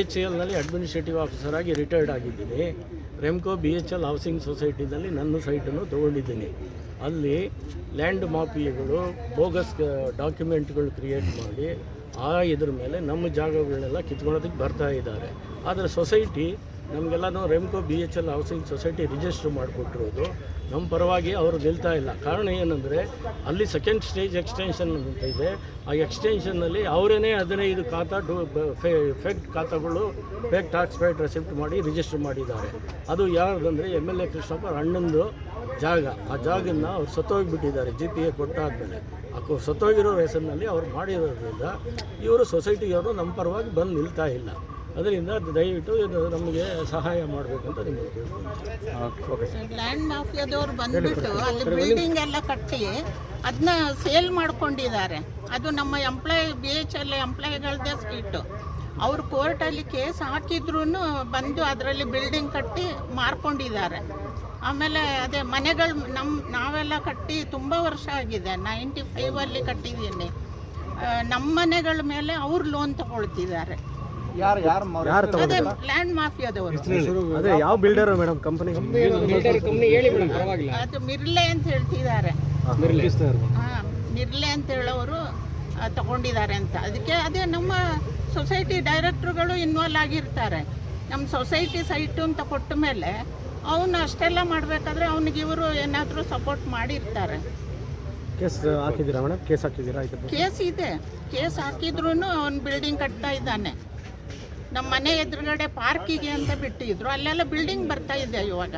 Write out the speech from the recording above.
H ಎಲ್ನಲ್ಲಿ administrative officer ಆಗಿ retired ಆಗಿದ್ದೀನಿ. Remco B H L housing ಸೊಸೈಟಿನಲ್ಲಿ ನನ್ನ ಸೈಟನ್ನು ತೊಗೊಂಡಿದ್ದೀನಿ. ಅಲ್ಲಿ ಲ್ಯಾಂಡ್ ಮಾಫಿಯಗಳು, ಬೋಗಸ್ ಡಾಕ್ಯುಮೆಂಟ್ಗಳು ಕ್ರಿಯೇಟ್ ಮಾಡಿ, ಆ ಇದ್ರ ಮೇಲೆ ನಮ್ಮ ಜಾಗಗಳನ್ನೆಲ್ಲ ಕಿತ್ಕೊಳ್ಳೋದಕ್ಕೆ ಬರ್ತಾ ಇದ್ದಾರೆ. ಆದರೆ society ನಮಗೆಲ್ಲನೂ Remco B H L housing society register ಮಾಡಿಕೊಟ್ಟಿರೋದು. ನಮ್ಮ ಪರವಾಗಿ ಅವರು ನಿಲ್ತಾ ಇಲ್ಲ. ಕಾರಣ ಏನಂದರೆ, ಅಲ್ಲಿ ಸೆಕೆಂಡ್ ಸ್ಟೇಜ್ ಎಕ್ಸ್ಟೆನ್ಷನ್ ಅಂತ ಇದೆ. ಆ ಎಕ್ಸ್ಟೆನ್ಷನ್ನಲ್ಲಿ ಅವರೇ ಹದಿನೈದು ಖಾತಾ ಡು ಫೆಕ್ಟ್ ಖಾತಾಗಳು ಫೇಕ್ ಟ್ಯಾಕ್ಸ್ ಪೇಡ್ ರೆಸಿಪ್ಟ್ ಮಾಡಿ ರಿಜಿಸ್ಟರ್ ಮಾಡಿದ್ದಾರೆ. ಅದು ಯಾವುದಂದರೆ ಎಂ ಎಲ್ ಎ ಕೃಷ್ಣಪ್ಪ ಅಣ್ಣಂದು ಜಾಗ. ಆ ಜಾಗನ್ನು ಅವ್ರು ಸತ್ತೋಗಿಬಿಟ್ಟಿದ್ದಾರೆ. ಜಿ ಪಿ ಎ ಕೊಟ್ಟಾದ್ಮೇಲೆ. ಆ ಸತ್ತೋಗಿರೋ ಹೆಸರಿನಲ್ಲಿ ಅವ್ರು ಮಾಡಿರೋದ್ರಿಂದ ಇವರು ಸೊಸೈಟಿಯವರು ನಮ್ಮ ಪರವಾಗಿ ಬಂದು ನಿಲ್ತಾ ಇಲ್ಲ. ಅದರಿಂದ ದಯವಿಟ್ಟು ಇದು ನಮಗೆ ಸಹಾಯ ಮಾಡಬೇಕಂತ ನಿಮಗೆ ಕೇಳ್ತೀನಿ ಓಕೆ ಲ್ಯಾಂಡ್ ಮಾಫಿಯಾದವ್ರು ಬಂದ್ಬಿಟ್ಟು ಅಲ್ಲಿ ಬಿಲ್ಡಿಂಗ್ ಎಲ್ಲ ಕಟ್ಟಿ ಅದನ್ನ ಸೇಲ್ ಮಾಡ್ಕೊಂಡಿದ್ದಾರೆ. ಅದು ನಮ್ಮ ಎಂಪ್ಲಾಯ್ ಬಿ ಎಚ್ ಎಲ್ ಎಂಪ್ಲಾಯಿಗಳದ್ದೇ ಸ್ಟ್ರೀಟು ಅವರು ಕೋರ್ಟಲ್ಲಿ ಕೇಸ್ ಹಾಕಿದ್ರು ಬಂದು ಅದರಲ್ಲಿ ಬಿಲ್ಡಿಂಗ್ ಕಟ್ಟಿ ಮಾರ್ಕೊಂಡಿದ್ದಾರೆ. ಆಮೇಲೆ ಅದೇ ಮನೆಗಳು ನಮ್ಮ ನಾವೆಲ್ಲ ಕಟ್ಟಿ ತುಂಬ ವರ್ಷ ಆಗಿದೆ. ನೈಂಟಿ ಫೈವಲ್ಲಿ ಕಟ್ಟಿದ್ದೀನಿ. ನಮ್ಮ ಮನೆಗಳ ಮೇಲೆ ಅವ್ರು ಲೋನ್ ತಗೊಳ್ತಿದ್ದಾರೆ. ಯಾರು ಯಾರು ಯಾರು ಅದೇ ಲ್ಯಾಂಡ್ ಮಾಫಿಯಾದವರು ಅದೇ ಯಾವ ಬಿಲ್ಡರ್ ಮೇಡಮ್ ಕಂಪನಿ ಅದು ಮಿರ್ಲೆ ಅಂತ ಹೇಳ್ತಿದ್ದಾರೆ. ಹಾ ನಿರ್ಲೆ ಅಂತ ಹೇಳೋರು ಆ, ತಗೊಂಡಿದ್ದಾರೆ ಅಂತ. ಅದಕ್ಕೆ ಅದೇ ನಮ್ಮ ಸೊಸೈಟಿ ಡೈರೆಕ್ಟ್ರುಗಳು ಇನ್ವಾಲ್ವ್ ಆಗಿರ್ತಾರೆ. ನಮ್ಮ ಸೊಸೈಟಿ ಸೈಟು ಅಂತ ಕೊಟ್ಟ ಮೇಲೆ ಅವನು ಅಷ್ಟೆಲ್ಲ ಮಾಡಬೇಕಾದ್ರೆ ಅವ್ನಿಗೆ ಇವರು ಏನಾದರೂ ಸಪೋರ್ಟ್ ಮಾಡಿರ್ತಾರೆ. ಕೇಸ್ ಹಾಕಿದ್ದೀರಾ ಮೇಡಮ್ ಕೇಸ್ ಹಾಕಿದ್ದೀರಾ? ಕೇಸ್ ಇದೆ. ಕೇಸ್ ಹಾಕಿದ್ರು ಅವ್ನು ಬಿಲ್ಡಿಂಗ್ ಕಟ್ತಾ ಇದ್ದಾನೆ. ನಮ್ಮ ಮನೆ ಎದುರುಗಡೆ ಪಾರ್ಕಿಗೆ ಅಂತ ಬಿಟ್ಟಿದ್ರು. ಅಲ್ಲೆಲ್ಲ ಬಿಲ್ಡಿಂಗ್ ಬರ್ತಾ ಇದೆ ಇವಾಗ.